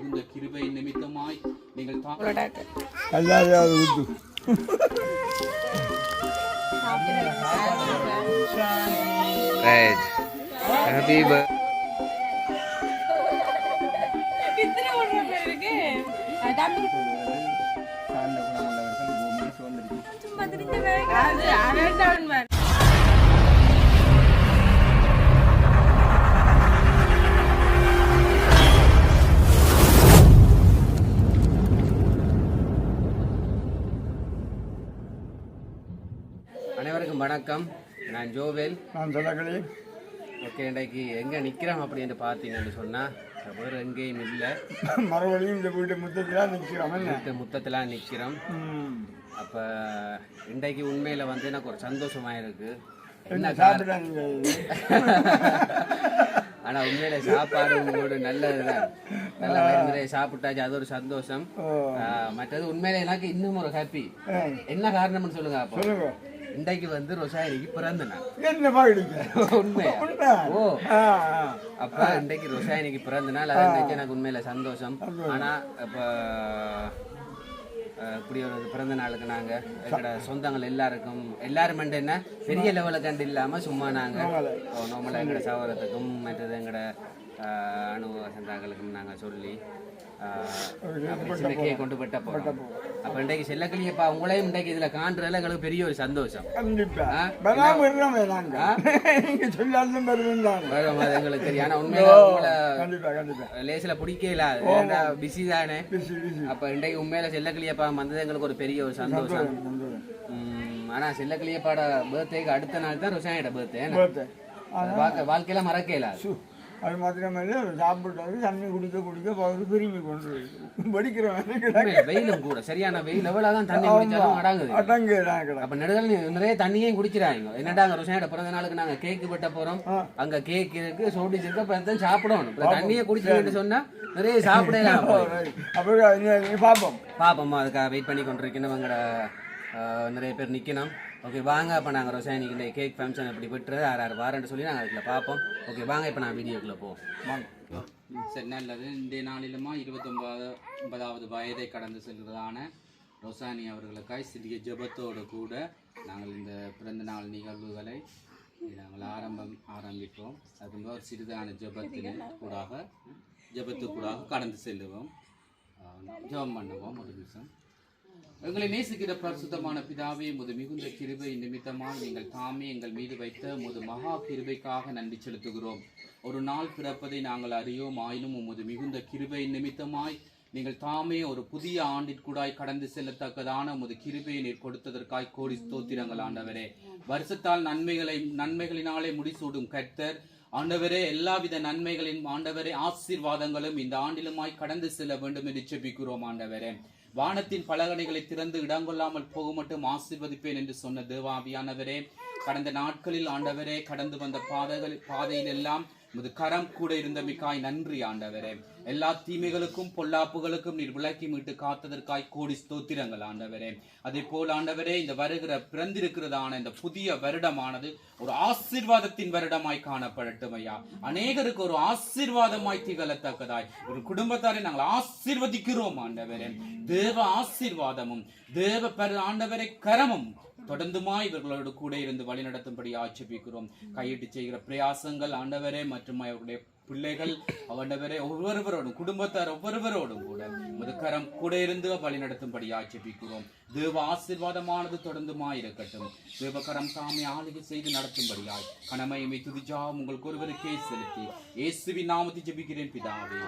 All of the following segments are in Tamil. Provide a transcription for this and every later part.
மிகுந்த கிருபை நிமித்தமாய் நீங்கள் ஹாப்பி பர்த் சார்ந்த அனைவருக்கும் வணக்கம். நான் ஜோவேல். நான் சொல்லக்களி ஓகே இன்றைக்கு எங்கே நிற்கிறோம் அப்படின்னு பார்த்தீங்கன்னு சொன்னால் வேறு எங்கேயும் இல்லை. மறுபடியும் இந்த வீட்டு முத்தத்தில் நிற்கிறோம் வீட்டு முத்தத்தில் நிற்கிறோம். அப்போ இன்றைக்கு உண்மையில் வந்து எனக்கு ஒரு சந்தோஷமாக இருக்குது என்ன சாப்பிட நீங்கள் ஆனால் உண்மையில சாப்பாடு உங்களோட நல்லதுதான். நல்ல வயிறு சாப்பிட்டாச்சு அது ஒரு சந்தோஷம். மற்றது உண்மையில எனக்கு இன்னும் ஒரு ஹாப்பி என்ன காரணம்னு சொல்லுங்க அப்போ. சொல்லுங்க. இன்றைக்கு வந்து ரொசாயனிக்கு பிறந்த நாள். என்ன உண்மை. ஓ. அப்ப இன்றைக்கு ரொசாயனிக்கு பிறந்த நாள். அது நினைச்சு எனக்கு உண்மையில சந்தோஷம். ஆனா இப்ப இப்படி ஒரு பிறந்த நாளுக்கு நாங்க எங்களோட சொந்தங்கள் எல்லாருக்கும் எல்லாரும் என்ன பெரிய லெவலில் கண்டு இல்லாம சும்மா நாங்க நார்மலாக எங்களோட சகோதரத்துக்கும் மற்றது எங்களோட அனுபவ சந்தாக்களுக்கும் நாங்க சொல்லி அஹ், அப்படி சின்ன கேக் கொண்டு வெட்ட போறோம். அப்ப இன்றைக்கு செல்லக்கிளியப்பா உங்களையும் இன்றைக்கு இதுல காண்றதுல எங்களுக்கு பெரிய ஒரு சந்தோஷம். எங்களுக்கு தெரியும். ஆனா உண்மையில உங்களை லேசில பிடிக்கல பிஸி தானே? அப்ப இன்றைக்கு உண்மையில செல்லக்கிளியப்பா வந்தது எங்களுக்கு ஒரு பெரிய ஒரு சந்தோஷம். சந்தோஷம் உம், ஆனா செல்லக்கிளியப்பாட பர்த்டேக்கு அடுத்த நாள் தான் ருசானியோட பர்த்டே வாழ்க்கையில மறக்கல அது. அது மாத்திரமல்ல சாப்பிட்டாரு தண்ணி குடிக்க குடிக்க பகுதி திரும்பி கொண்டு படிக்கிறவன் வெயிலும் கூட சரியான வெயில் எவ்வளவுதான் தண்ணி குடிச்சாலும் அடங்குது. அடங்கு கிடக்கு அப்ப நெடுதல் நிறைய தண்ணியையும் குடிச்சிடாங்க என்னடா ருசானியோட பிறந்த நாளுக்கு நாங்க கேக் வெட்ட போறோம். அங்க கேக் இருக்கு சோடிஸ் இருக்கு அப்ப தான் சாப்பிடணும். தண்ணியை குடிச்சுட்டு சொன்னா நிறைய சாப்பிடலாம். அப்புறம் பார்ப்போம் பாப்போம்மா அதுக்காக வெயிட் பண்ணி கொண்டிருக்கணும் நிறைய பேர் நிற்கணும் ஓகே வாங்க அப்போ நாங்கள் ரொசாயனிக்கு இந்த கேக் ஃபங்க்ஷன் எப்படி பெற்று ஆறு ஆறு வாரன்ட்டு சொல்லி நாங்கள் அதில் பார்ப்போம். ஓகே வாங்க இப்போ நான் வீடியோக்குள்ளே போவோம். வாங்க. சரி நல்லது. இந்த நாளிலுமா இருபத்தொம்பது ஒன்பதாவது வயதை கடந்து செல்கிறதான ரொசானி அவர்களுக்காய் சிறிய ஜெபத்தோடு கூட நாங்கள் இந்த பிறந்த நாள் நிகழ்வுகளை நாங்கள் ஆரம்பம் ஆரம்பிப்போம். அதுவும் ஒரு சிறிதான ஜெபத்தின் கூடாக ஜெபத்துக்கூடாக கடந்து செல்லுவோம். ஜபம் ஜெபம் பண்ணுவோம் ஒரு நிமிஷம். எங்களை நேசிக்கிற பரிசுத்தமான பிதாவே முது மிகுந்த கிருபை நிமித்தமாக நீங்கள் தாமே எங்கள் மீது வைத்த முது மகா கிருபைக்காக நன்றி செலுத்துகிறோம். ஒரு நாள் பிறப்பதை நாங்கள் அறியோம் ஆயினும் உமது மிகுந்த கிருபை நிமித்தமாய் நீங்கள் தாமே ஒரு புதிய ஆண்டிற்குடாய் கடந்து செல்லத்தக்கதான உமது கிருபையை நீர் கொடுத்ததற்காய் கோடி ஸ்தோத்திரங்கள் ஆண்டவரே. வருஷத்தால் நன்மைகளை நன்மைகளினாலே முடிசூடும் கர்த்தர். ஆண்டவரே எல்லாவித நன்மைகளின் ஆண்டவரே ஆசீர்வாதங்களும் இந்த ஆண்டிலுமாய் கடந்து செல்ல வேண்டும் என்று செபிக்கிறோம் ஆண்டவரே. வானத்தின் பலகடைகளை திறந்து இடங்கொள்ளாமல் போக மட்டும் ஆசிர்வதிப்பேன் என்று சொன்ன தேவாவியானவரே கடந்த நாட்களில் ஆண்டவரே கடந்து வந்த பாதைகள் பாதையில் எல்லாம் உமது கரம் கூட இருந்தமைக்காய் நன்றி ஆண்டவரே. எல்லா தீமைகளுக்கும் பொல்லாப்புகளுக்கும் நீர் விளக்கி மீட்டு காத்ததற்காய் கோடி ஸ்தோத்திரங்கள் ஆண்டவரே. அதே போல் ஆண்டவரே இந்த வருகிற பிறந்திருக்கிறதான இந்த புதிய வருடமானது ஒரு ஆசீர்வாதத்தின் வருடமாய் காணப்படட்டும் ஐயா. அநேகருக்கு ஒரு ஆசீர்வாதமாய் திகழத்தக்கதாய். ஒரு குடும்பத்தாரை நாங்கள் ஆசீர்வதிக்கிறோம் ஆண்டவரே. தேவ ஆசீர்வாதமும் தேவ பெரு ஆண்டவரை கரமும் தொடர்ந்துமா இவர்களோடு கூட இருந்து வழிநடத்தும்படி ஆட்சேபிக்கிறோம். கையிட்டு செய்கிற பிரயாசங்கள் ஆண்டவரே மற்றும் அவருடைய பிள்ளைகள் ஆண்டவரே ஒவ்வொருவரோடும் குடும்பத்தார் ஒவ்வொருவரோடும் கூட முதுக்கரம் கூட இருந்து வழிநடத்தும்படி ஆட்சேபிக்கிறோம். தேவ ஆசீர்வாதமானது தொடர்ந்துமா இருக்கட்டும். தேவகரம் தாமே ஆளுகை செய்து நடத்தும்படியாய் கனமையுமை துதிஜா உங்களுக்கு ஒருவருக்கே செலுத்தி இயேசுவி நாமத்தை ஜெபிக்கிறேன் பிதாவே.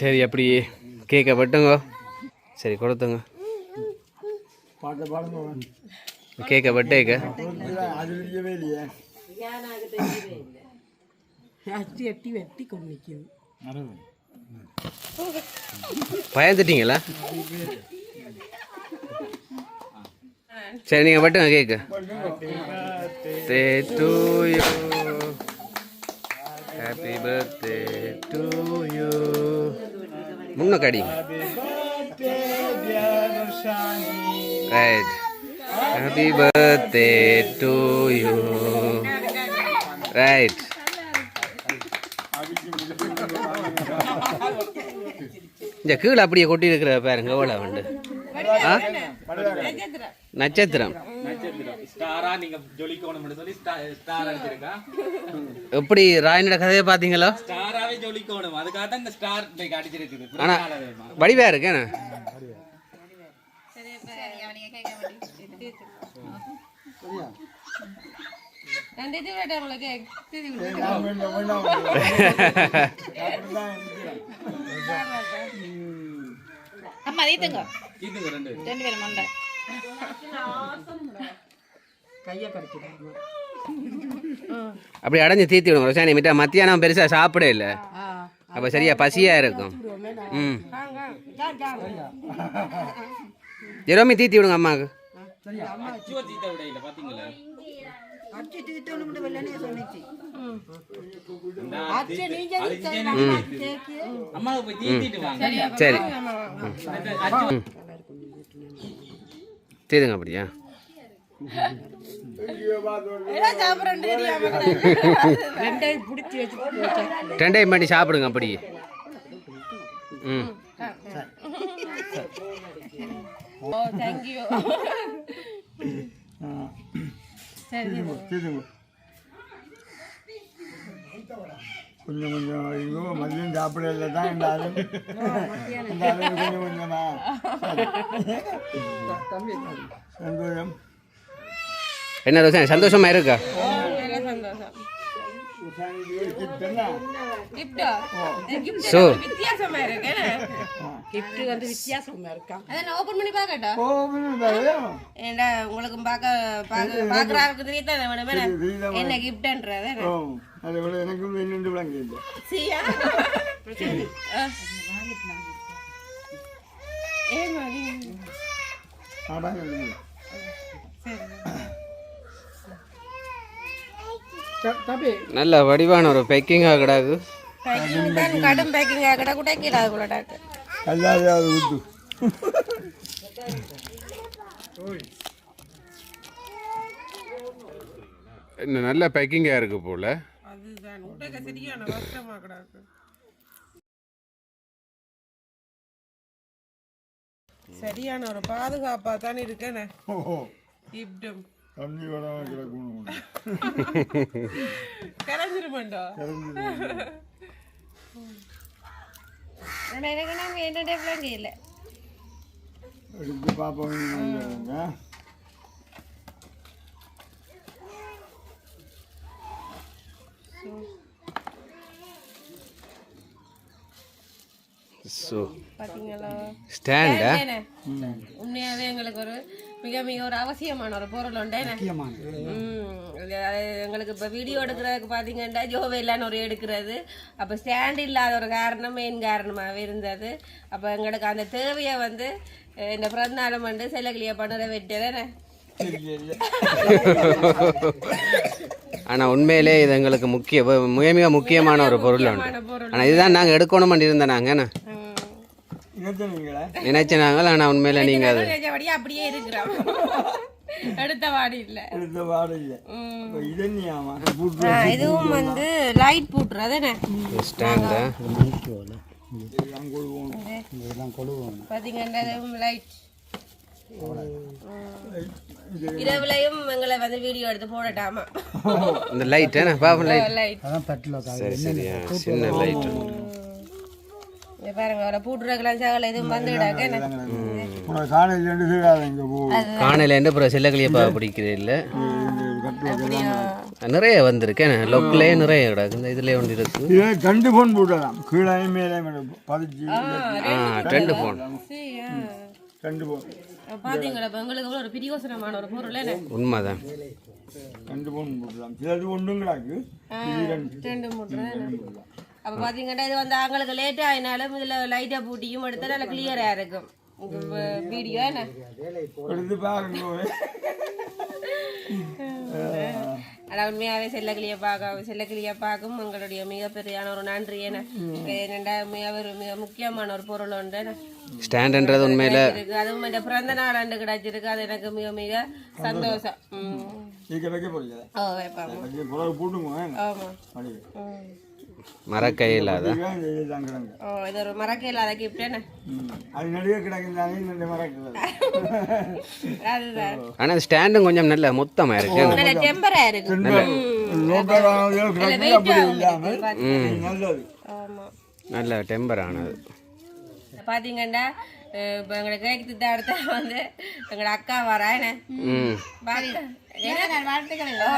சரி அப்படியே கேட்க வெட்டுங்க சரி கொடுத்துங்க. கேக்கை இல்லையே. அட்டி அட்டி வெட்டி கொண்டு நிற்கிது பயந்துட்டீங்களா? சரி நீங்கள் வெட்டுங்க cake birthday to you happy birthday to you முன்ன கடி right happy birthday to you right இந்த கீழே அப்படியே கொட்டி இருக்கிற பாருங்க எவ்வளோ உண்டு? ஆ? நட்சத்திரம். நட்சத்திரம் ஸ்டாரா நீங்க ஜொலிக்கணும்னு சொல்லி ஸ்டார் அடிச்சிருக்கா? எப்படி ராயனோட கதையை பார்த்தீங்களோ? ஸ்டாராவே ஜொலிக்கணும். அதுக்காக தான் இந்த ஸ்டார் இன்னைக்கு அடிச்சிருக்குது. ஆனா பிறந்த நாள் அதுமா. வடிவா இருக்கேண்ணே நான் வேண்டாம், வேண்டாம். அப்படிதான் இருக்கிறேன். அம்மா தீத்துங்க இதுங்க ரெண்டு ரெண்டு பேரும் மண்டை கையை கடிச்சிடாம அப்படி அடைஞ்சு தீத்தி விடுங்க ரோசானி மிட்டா மத்தியானம் பெருசாக சாப்பிட இல்லை அப்போ சரியா பசியா இருக்கும் ம் ஜெரோமி தீத்தி விடுங்க அம்மாவுக்கு. அம்மாவுக்கு சரி. தீதுங்க அப்படியா? ரெண்டையும் பண்ணி சாப்பிடுங்க அப்படி ம். தேங்க்யூ. கொஞ்சம் கொஞ்சம் ஐயோ மதியம் சாப்பிடல தான் இருந்தாலும் இருந்தாலும் கொஞ்சம் கொஞ்சமா. சந்தோஷம் என்ன ரோசானி சந்தோஷமா இருக்கா சந்தோஷம் உங்களுக்கு பார்க்க வேணும் வேணும் என்ன கிஃப்ட்ன்றது ஓ அதை விட எனக்கு என்னென்று விளங்க இல்லை சியா ஏ மாதிரி ஆடாங்க இல்லை. தம்பி நல்ல வடிவான ஒரு பேக்கிங்காக கிடாது கடும் பேக்கிங் ஆகடா கூட கீழே கூட டாக்கு அது விட்டு இன்னும் நல்ல பேக்கிங்காக இருக்கு போல. அதுதான் உடக சரியான கஷ்டமா கிடக்கு. சரியான ஒரு பாதுகாப்பா தான் இருக்கேனே. ஓ கிஃப்டும் தண்ணி வராம கிடக்கணும் கரைஞ்சிருமாண்டா? எனக்கு நாங்கள் என்ன டைப்லாம் இல்லை எடுத்து பார்ப்போம் ஸோ பார்த்தீங்களா ஸ்டாண்டா எங்களுக்கு ஒரு மிக மிக ஒரு அவசியமான ஒரு பொருள் உண்டு. என்ன? எங்களுக்கு இப்போ வீடியோ எடுக்கிறதுக்கு பார்த்தீங்கன்னா ஜோவேலான்னு ஒரு எடுக்கிறது. அப்போ ஸ்டாண்ட் இல்லாத ஒரு காரணம் மெயின் காரணமாகவே இருந்தது. அப்போ எங்களுக்கு அந்த தேவையை வந்து இந்த பிறந்தநாளம் வந்து செல்லக்கிளியை பண்ணுற வெட்டுறேன் ஆனால் உண்மையிலே இது எங்களுக்கு முக்கிய மிக மிக முக்கியமான ஒரு பொருள் உண்டு. இதுதான் நாங்கள் எடுக்கணும் இருந்தோம் நாங்கள் என்ன நினைச்சீங்களா நினைச்ச நாங்கள் ஆனால் உண்மையில நீங்கள் அது அப்படியே இருக்கிறோம். எடுத்த வாடி இல்லை. எடுத்த இதுவும் வந்து லைட் போட்டுறது என்ன ஸ்டாண்டா லைட் இரவுலையும் எங்களை வந்து வீடியோ எடுத்து போடட்டாமா. இந்த லைட் என்ன? பாப்போம் லைட் சரி சரியா சின்ன லைட் இங்க பாருங்க எதுவும் வந்துடாக்க என்ன? உனக்கு காலேஜ் ரெண்டு சீடாத இங்கே போ. காணையில் எந்த அப்புறம் செல்லக்கிளியப்பா பிடிக்கிறது இல்லை. நிறைய வந்திருக்கேன் லொக்கிலே நிறைய கிடக்கு. இந்த இதுலேயே ஒன்று இருக்கு. இதை ரெண்டு ஃபோன் போட்டலாம் கீழே மேலே பதிச்சு ரெண்டு சரியா? ரெண்டு ஃபோன் பாத்தீங்களா இப்ப எங்களுக்கு எவ்வளவு ஒரு பிரியோசனமான ஒரு பொருள் என்ன? உண்மைதான். ரெண்டு போட்டலாம் இது மூணு அப்ப பாத்தீங்கன்னா இது வந்து அவங்களுக்கு லேட் ஆயினாலும் இதுல லைட்டா பூட்டியும் எடுத்தா நல்லா கிளியரா இருக்கும். வீடியோ என்ன? எடுத்து பாருங்க. ஆனா உண்மையாவே செல்லக்கிளிய பார்க்க செல்லக்கிளிய பார்க்கும் உங்களுடைய மிகப்பெரியான ஒரு நன்றி. என்ன? என்னண்டா மிக ஒரு மிக முக்கியமான ஒரு பொருள் உண்டு? ஸ்டாண்டுன்றது உண்மையில் அதுவும் இந்த பிறந்த நாள் ஆண்டு கிடைச்சிருக்கு. அது எனக்கு மிக மிக சந்தோஷம். ஓ வைப்பாங்க பிறகு போட்டுங்க ஆமா அப்படி ம். மறக்க இல்லாத இது ஒரு மறக்க இல்லாத கிஃப்ட். அது நடுவே அதுதான். ஆனால் ஸ்டாண்டும் கொஞ்சம் நல்ல மொத்தமாக இருக்கு. நல்ல டெம்பரா இருக்கு. நல்ல. டெம்பர் ஆனது. பாத்தீங்கன்னா இப்ப எங்களை கேக் திட்ட அடுத்த வந்து எங்களோட அக்கா வரா என்ன? வாழ்த்துக்கள்? ஓ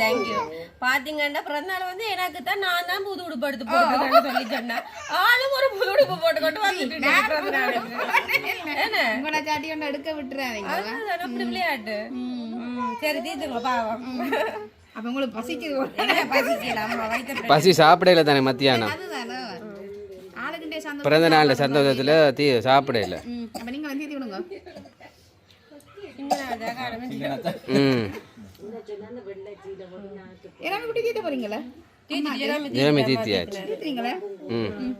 தேங்க்யூ பாத்தீங்கன்னா பிறந்தநாள் வந்து எனக்கு தான் நான் தான் புது உடுப்பு எடுத்து போட்டுருக்கேன்னு சொல்லி சொன்னேன். ஆளும் ஒரு புது உடுப்பு போட்டுக்கொண்டு வந்துட்டு என்ன? உங்களை சாட்டி ஒன்று எடுக்க விட்டுறாதீங்க. அதுதான் அப்படி விளையாட்டு. ம், சரி தீர்த்துங்க பாவம். அப்ப உங்களுக்கு பசிக்குது. என்ன பசிக்கல? அம்மா வயிற்று பசி சாப்பிடல தானே மத்தியானம். பிறந்த நாள் சந்தோஷத்தில் தீ சாப்பிடல. அப்ப நீங்க வந்து எல்லாமே குட்டி தீத்த? போறீங்களா ஜெயமி தீத்தியாச்சு தீத்துறீங்களா ம்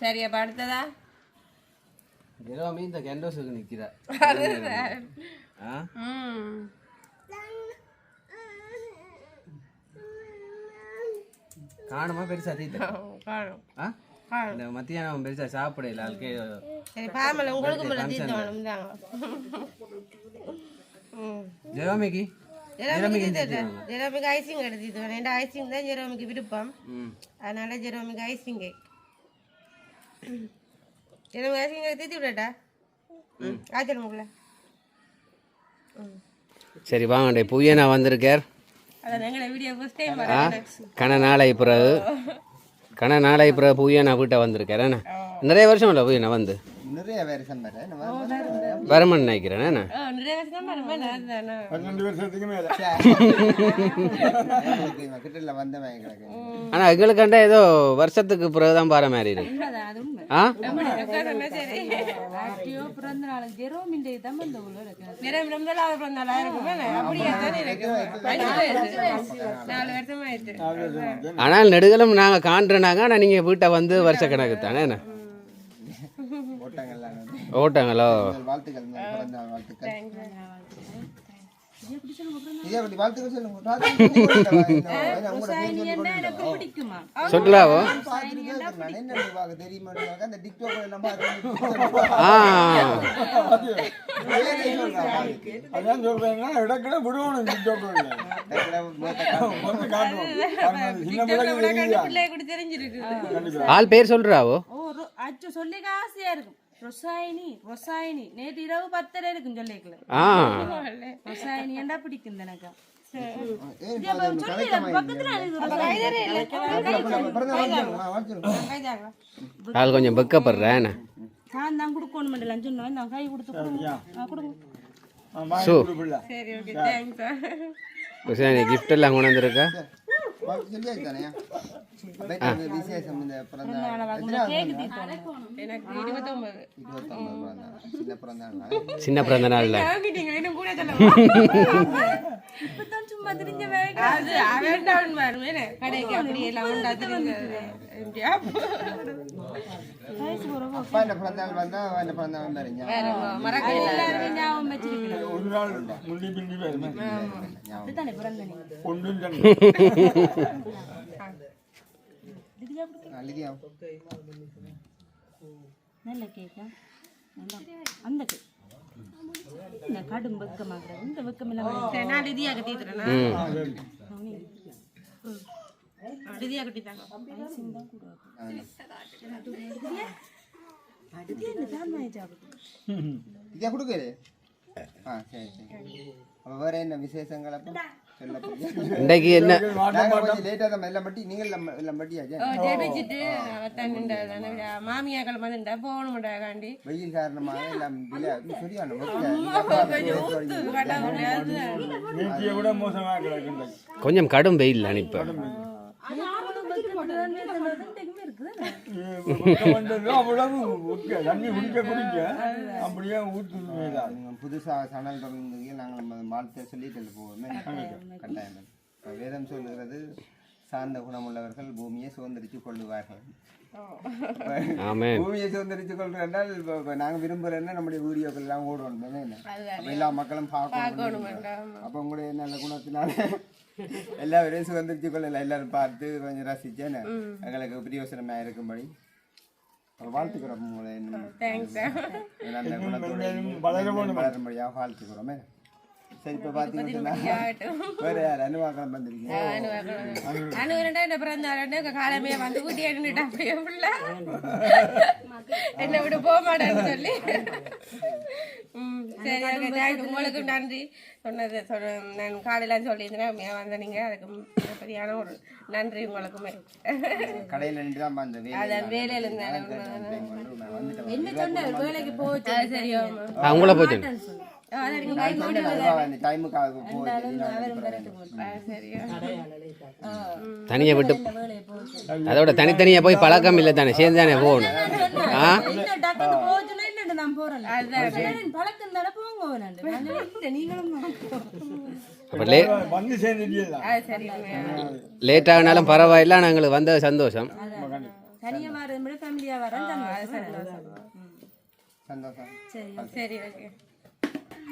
சரி அப்ப அடுத்ததா ஜெரோமி இந்த கேண்டோஸுக்கு நிற்கிறா ஆ ம் காணுமா பெருசா தீத்த இந்த மத்தியானம் பெருசா சாப்பிடல அதுக்கே உங்களுக்கு மேல தீர்த்து வேணும் தாங்க ம் ஜெரோமிக்கு ஜெரோமிக்கு ஐசிங் எடுத்து வேணும் என் ஐசிங் தான் ஜெரோமிக்கு விருப்பம் அதனால ஜெரோமிக்கு ஐசிங் கேக் ஜெரோமிக்கு ஐசிங் கேக் தீர்த்து விடட்டா முகல சரி வாங்கண்டே புயனா வந்திருக்கார் கன நாளை பிறகு கன நாளை பிறகு புயனா வீட்டை வந்திருக்கார் என்ன நிறைய வருஷம் இல்லை புயனா வந்து நிறைய வருஷம் வர வரமன் நினைக்கிறேன். என்ன? பன்னெண்டு வருஷத்துக்கு மேலே. கிட்ட வந்தவன் கிடக்கு ஆனால் எங்களுக்காண்டா ஏதோ வருஷத்துக்கு பிறகு தான் பாரு மாதிரி இருக்கு. ஆ ஆனால் நெடுகளும் நாங்கள் காண்றனாங்க ஆனால் நீங்கள் வீட்டை வந்து வருஷ கணக்கு தானே என்ன? ஓட்டங்களோ வாழ்த்துக்கள் வாழ்த்துக்கள். இதே அப்படி வாழ்த்துக்கள் சொல்லுங்க ராத்திரி உங்களோட பேர் சொல்லி கொண்டு பிடிக்குமா சொல்லலாவோ பார்த்துட்டு நான் என்ன பார்க்க தெரியுமா அந்த டிக்டாக் எல்லாம் பார்த்து ஆ அதான் சொல்றேன்னா இடத்துல விடுவோம் ஆள் பேர் ரொ- அச்சோ சொல்லிக்க ஆசையா இருக்கும் ரொசாயினி ரொசாயினி. நேற்று இரவு பத்தரை இருக்கும் சொல்லிக்கல ஆ. ரொசாயினி ஏண்டா பிடிக்கும் எனக்கு? ஆள் கொஞ்சம் வெக்கப்படுறேன் என்ன? நான் தான் கொடுக்கணும் மட்டும் சொன்னோம் நான் கை கொடுத்து கொடுங்க. சரி ஓகே. தேங்க்ஸ் நீ கிஃப்ட் எல்லாம் கொண்டு வந்திருக்கா? சின்ன பிறந்த நாளில் சும்மா தெரிஞ்ச பாருமே கடைக்கு அப்படியே எல்லாம் வருமே அதுதானே பிறந்த நீ ஒன்றும் தண்ணி அழுதியா நல்ல கேக்கா. அந்த கேக் இந்த கடும் வெக்கமாகிறது இந்த வெக்கம் எல்லாம் நான் லிதியா கட்டிட்டுறேன் ம் லிதியா கட்டிட்டாங்க இதே கொடுக்கல ஆ. சரி சரி. அப்ப வேற என்ன விசேஷங்கள் அப்போ? இன்றைக்கு என்ன? லேட்டா தான் எல்லாம் பட்டி நீங்கள் எல்லாம் பட்டியாச்சே ஜெபிச்சுட்டு தண்ணிண்டா மாமியாக்கள் வந்துட்டா போகணும்டா காண்டி வெயில் காரணமாக எல்லாம் விலை சரியான நேற்றைய விட மோசமாக கிடக்குது கொஞ்சம் கடும் வெயில். அனுப்ப வந்தது அவ்வளவு ஊற்ற தண்ணி குடிக்க குடிக்க அப்படியே ஊற்று புதுசா சணல் தொடர்ந்து நாங்கள் நம்ம வாழ்த்தை சொல்லிட்டு போவோமே கட்டாயம் வேதம் சொல்லுகிறது சார்ந்த குணமுள்ளவர்கள் பூமியை சுதந்திரித்து கொள்ளுவார்கள். ஆமென். பூமியை சுதந்திரித்து கொள்றதால் இப்போ இப்போ நாங்கள் விரும்புகிறேன்னா நம்முடைய வீடியோக்கள் எல்லாம் ஓடணும் எல்லா மக்களும் பார்க்கணும். அப்போ உங்களுடைய நல்ல குணத்தினால எல்லா வரையும் சுதந்திரிச்சு கொள்ளல எல்லாரும் பார்த்து கொஞ்சம் ரசிச்சேன்னு எங்களுக்கு பிரியோசனமா இருக்கும்படி வாழ்த்துக்கிறோம் உங்களை வளரும்படியாக வாழ்த்துக்கிறோமே சரி இப்போ பார்த்தீங்கன்னா வேற யார் அனுவாக்கம் வந்திருக்கீங்க அனு ரெண்டா என்ன பிறந்தாருன்னு காலமே வந்து ஊட்டி அப்படியே புள்ள என்ன விட போக மாட்டேன்னு சொல்லி சரி உங்களுக்கு நன்றி சொன்னது சொன்ன நான் காலையில சொல்லியிருந்தேன் வந்த நீங்க அதுக்கு ஒரு நன்றி உங்களுக்குமே கடையில் நின்று தான் அந்த அதான் வேலையில இருந்தேன் என்ன சொன்னார் வேலைக்கு போச்சு அது சரி ஆமா. அவங்கள போச்சு தனியாக விட்டு அதோட தனித்தனியா போய் பழக்கம் இல்லை தானே சேர்ந்து தானே போகணும் ஆ லேட் ஆகினாலும் பரவாயில்ல நாங்களுக்கு வந்த தனியா சந்தோஷம் சரி ஓகே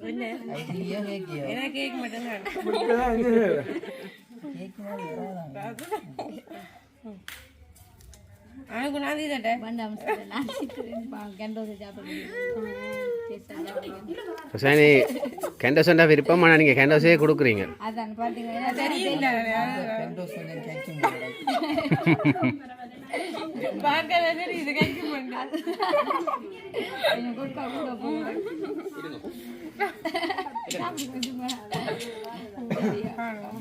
என்ன? கேக் வராதாங்க அவனுக்கு நான் தட்டை வேண்டாம் சரி கெண்டோசண்டா விருப்பம் ஆனால் நீங்கள் கெண்டோஸே கொடுக்குறீங்க? அதான் பார்த்தீங்கன்னா தெரியல கேட்க மாட்டேன்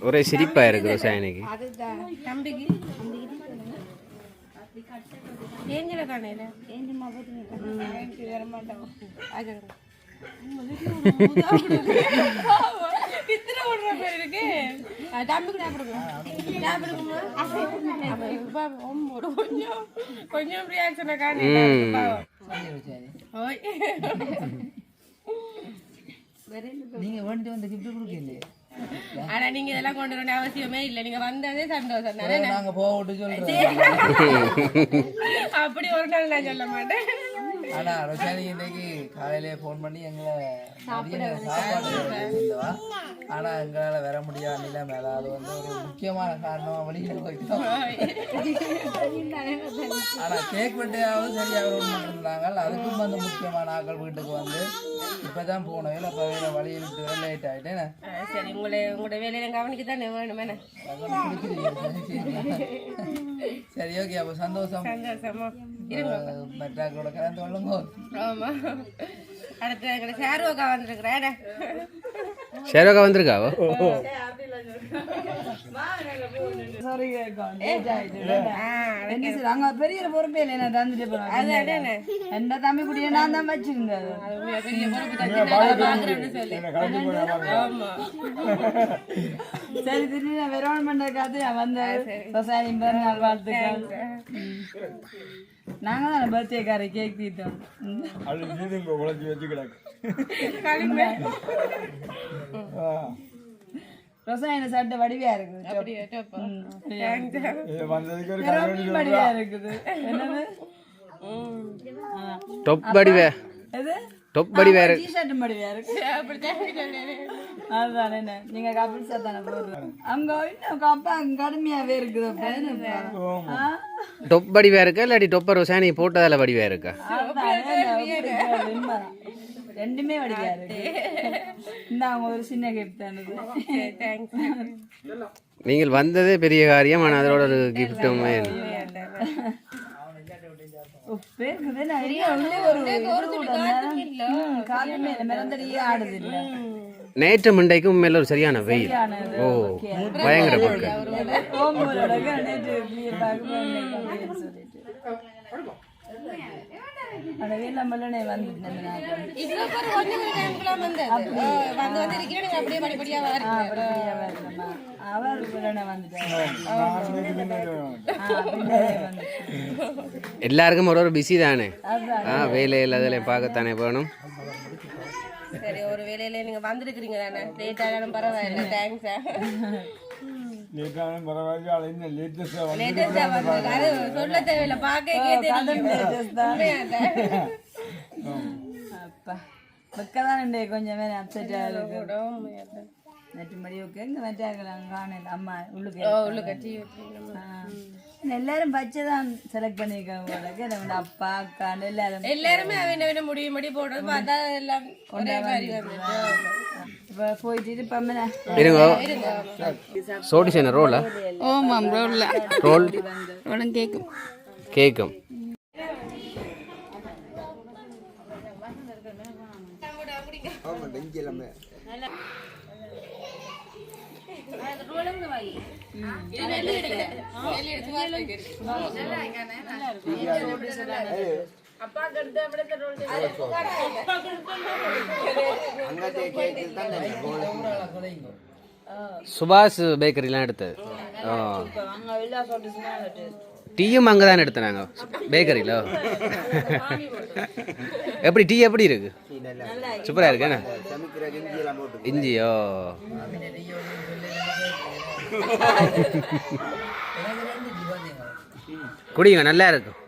ஒரே சிரிப்பாக இருக்கு இப்ப ஒரு கொஞ்சம் கொஞ்சம் ரியாக்ஷனை ஓய். நீங்க வேண்டிட்டு வந்து கிஃப்ட் கொடுக்கலையே? ஆனா நீங்க இதெல்லாம் கொண்டு வர அவசியமே இல்லை. நீங்க வந்ததே சந்தோஷம் தானே. நாங்க போகட்டு சொல்றோம். அப்படி ஒரு நாள் நான் சொல்ல மாட்டேன். ஆனா ரொஷானி இன்னைக்கு காலையிலே ஃபோன் பண்ணி எங்களை சாப்பாடு ஆனா எங்களால வர முடியாத நிலைமை அது வந்து ஒரு முக்கியமான காரணம் வெளியில போயிட்டோம். ஆனா கேக் வெட்டையாவது சரியாக இருந்தாங்க. அதுக்கும் வந்து முக்கியமான ஆட்கள் வீட்டுக்கு வந்து இப்பதான் போனோம். இல்லை இப்போ வேற வழியில் விட்டு லேட் ஆயிட்டேன் சரி உங்களை உங்களோட வேலையில கவனிக்க தானே வேணுமே சரி ஓகே அப்போ சந்தோஷம். சந்தோஷமா. இருங்க. மெட்ராக்கோட கலந்து கொள்ளுங்க ஆமா. அடுத்து எங்களை ஷேருவக்கா வந்திருக்கிறேன் ஷேரோக்கா வந்திருக்காவோ என்ன சார் அங்க பெரிய பொறுப்பே இல்லை நான் தந்துட்டு போறேன் எந்த தம்பி குடிய நான் தான் ஆமா. சரி திடீர்னு நான் வெரோன் பண்றதுக்காக நான் வந்தேன் விவசாயம் வாழ்த்துக்கள். நாங்க தான் பர்த்டே காரை கேக் தீட்டோம். அது நீங்க உழைச்சி வச்சு கிடக்கு. ரசாயன சட்டை வடிவையா இருக்குது. இது வடிவையா இருக்குது. என்னது? டொப் வடிவே. எது? டொப் வடிவே இருக்கு டிஷர்ட் இருக்கு அப்படித்தான் சொன்னேன். அதுதான் என்ன? நீங்க கபில் சத்தான போடுறது அங்க இன்னும் அப்பா கடுமையாவே இருக்குது? டொப் வடிவே இருக்கா? இல்லாட்டி டொப்பர் ரோசாயனி போட்டதால இருக்கா? அதுதான் என்ன உண்மைதான். ரெண்டுமே வடிவா இருக்கு. இந்த அவங்க ஒரு சின்ன கிஃப்ட் தானது சரி. நீங்கள் வந்ததே பெரிய காரியம் ஆனால் அதோட ஒரு கிஃப்ட்டும் உப்பு இருக்குது நிறைய உள்ளே ஒரு காலுமே ஆடுது இல்ல நேற்று மண்டைக்கும் மேல ஒரு சரியான வெயில். ஓ பயங்கர பக்கம் அப்படியே படிப்படியா அவர். எல்லாருக்கும் ஒரு ஒரு பிஸி தானே? ஆ வேலையில் அதில் பார்க்கத்தானே வேணும்? சரி ஒரு வேலையில நீங்க வந்திருக்கிறீங்க தானே லேட் ஆனாலும் பரவாயில்ல தேங்க்ஸ் லேட் ஆனாலும் பரவாயில்ல ஆள் என்ன லேட்டஸ்டாக வந்து லேட்டஸ்டா வந்து அது சொல்ல தேவையில்ல பார்க்க அப்பா வெக்கதான் கொஞ்சம் பேர் அப்செட் ஆகிருக்கு நேற்று ஓகே இங்கே வச்சாக்கலாம் காணல அம்மா உள்ளுக்கு உள்ளுக்கு டீ. எல்லாரும் பச்சை தான் செலக்ட் பண்ணியிருக்காங்க எனக்கு அப்பா அக்கான்னு எல்லாரும் எல்லாருமே அவன் அவன முடிவு முடி போடுறது பார்த்தா எல்லாம் ஒரே மாதிரி வந்துட்டு இப்போ போயிட்டு இருப்போம்ல இருங்க சோடிசேன ரோலா ஓமாம் ரோல்ல ரோல் ரோலும் கேக்கும் கேக்கும் ஆமாம் இங்கே எல்லாமே அங்கே கேக்கு தான் நல்ல சுபாஷ் பேக்கரிலாம் எடுத்தது டீயும் அங்கே தானே எடுத்தோம் நாங்கள் பேக்கரியில்? எப்படி டீ எப்படி இருக்கு? சூப்பராக இருக்கு இஞ்சியோ? குடிங்க நல்லா இருக்கும்.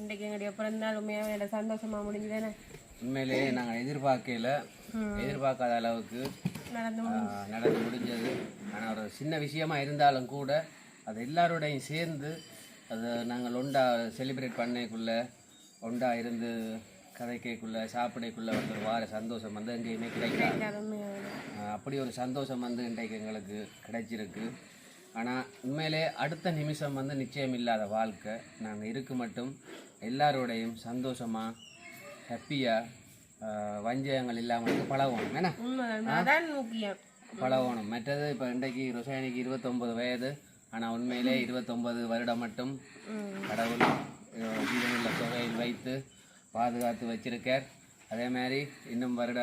இன்னைக்கு எங்களுடைய பிறந்தநாள் உண்மையாக எனக்கு சந்தோஷமா முடிஞ்சுதானே? உண்மையிலேயே நாங்கள் எதிர்பார்க்கல. எதிர்பார்க்காத அளவுக்கு நடந்து முடிஞ்சது. ஆனால் ஒரு சின்ன விஷயமா இருந்தாலும் கூட அது எல்லாரோடையும் சேர்ந்து அதை நாங்கள் ஒண்டா செலிப்ரேட் பண்ணைக்குள்ள ஒண்டா இருந்து கதைக்கைக்குள்ள சாப்பிடைக்குள்ள வந்து ஒரு வார சந்தோஷம் வந்து எங்கேயுமே கிடைக்காது. அப்படி ஒரு சந்தோஷம் வந்து இன்றைக்கு எங்களுக்கு கிடைச்சிருக்கு. ஆனால் உண்மையிலே அடுத்த நிமிஷம் வந்து நிச்சயம் இல்லாத வாழ்க்கை. நாங்கள் இருக்கு மட்டும் எல்லாரோடையும் சந்தோஷமாக ஹாப்பியாக வஞ்சகங்கள் இல்லாமல் பழகணும். முக்கியம். பழகணும். மற்றது இப்போ இன்றைக்கு ருசாயனிக்கு இருபத்தொம்பது வயது. ஆனால் உண்மையிலே இருபத்தொம்பது வருடம் மட்டும் கடவுள் ஜீவனுள்ள தொகையில் வைத்து பாதுகாத்து வச்சிருக்கார். அதே மாதிரி இன்னும் வருட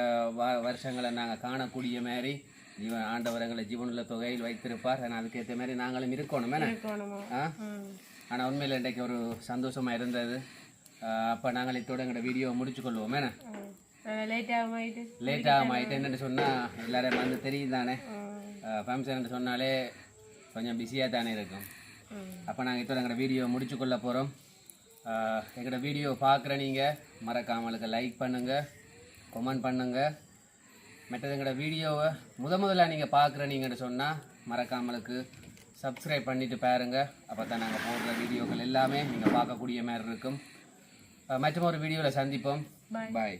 வருஷங்களை நாங்கள் காணக்கூடிய மாதிரி ஜீவன் ஆண்டவரங்களை ஜீவனுள்ள தொகையில் வைத்திருப்பார். ஆனால் அதுக்கேற்ற மாதிரி நாங்களும் இருக்கணும் ஆ? ஆனால் உண்மையில் இன்றைக்கு ஒரு சந்தோஷமாக இருந்தது. அப்போ நாங்கள் இதோட எங்களோட வீடியோ முடிச்சு கொள்வோம் ஆயிட்டு. லேட்டாக ஆகிட்டு என்னென்னு சொன்னால் எல்லாரும் வந்து தெரியுது தானே? ஃபங்க்ஷன் சொன்னாலே கொஞ்சம் பிஸியாக தானே இருக்கும். அப்போ நாங்கள் இப்போ எங்களோட வீடியோ முடிச்சு கொள்ள போகிறோம் எங்களோட வீடியோ பார்க்குற நீங்கள் மறக்காமலுக்கு லைக் பண்ணுங்கள் கமெண்ட் பண்ணுங்கள் மற்றது எங்களோட வீடியோவை முத முதல்ல நீங்கள் பார்க்குற நீங்கன்னு சொன்னால் மறக்காமலுக்கு சப்ஸ்கிரைப் பண்ணிட்டு பாருங்க. அப்போ தான் நாங்கள் போடுற வீடியோக்கள் எல்லாமே நீங்கள் பார்க்கக்கூடிய மாதிரி இருக்கும். மற்றும் ஒரு வீடியோவில் சந்திப்போம். பாய்